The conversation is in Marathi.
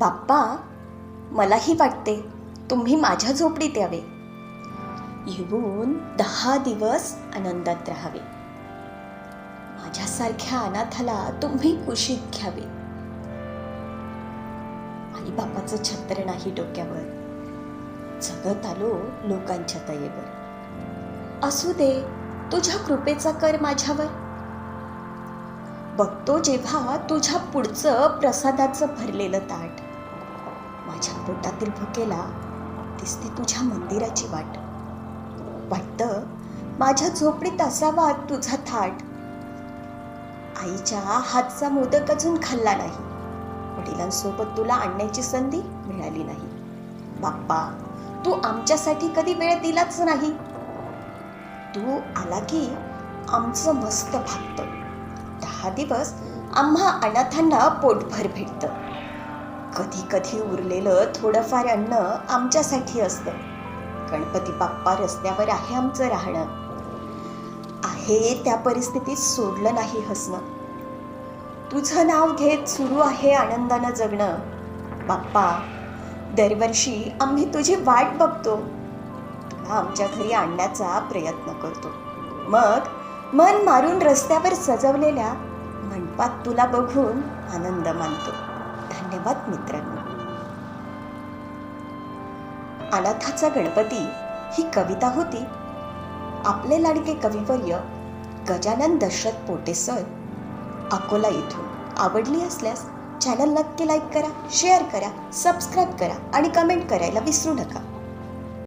बाप्पा मलाही वाटते तुम्ही माझ्या झोपडीत यावे. येऊन दहा दिवस आनंदात राहावे. माझ्यासारख्या अनाथाला तुम्ही कुशीत घ्यावे. आई बापाचं छत्र नाही डोक्यावर. जगत आलो लोकांच्या तयेवर असू दे तुझ्या कृपेचा कर माझ्यावर. बघतो जेव्हा तुझ्या पुढचं प्रसादाचं भरलेलं ताट. माझ्या पोटातील भुकेला दिसते तुझ्या मंदिराची वाट. वाटतं माझ्या झोपडीत असावा तुझा थाट. आईच्या हातचा मोदक अजून खाल्ला नाही. वडिलांसोबत तुला आणण्याची संधी मिळाली नाही. बाप्पा तू आमच्यासाठी कधी वेळ दिलाच नाही. तू आला की आमचं मस्त भागतं. दहा दिवस आम्हा अनाथांना पोटभर भेटतं. कधी कधी उरलेलं थोडंफार अन्न आमच्यासाठी असतं. गणपती बाप्पा रस्त्यावर आहे आमचं राहणं. आहे त्या परिस्थितीत सोडलं नाही हसणं. तुझं नाव घेत सुरू आहे आनंदानं जगणं. बाप्पा दरवर्षी आम्ही तुझी वाट बघतो. तुला आमच्या घरी आणण्याचा प्रयत्न करतो. मग मन मारून रस्त्यावर सजवलेल्या मंडपात तुला बघून आनंद मानतो. धन्यवाद मित्रांनो. अनाथाचा गणपती ही कविता होती. आपले लाडके कविवर्य गजानन दशरथ पोटे सर अकोला इथून आवडली असल्यास चॅनल नक्की लाईक करा शेअर करा सबस्क्राईब करा आणि कमेंट करायला विसरू नका.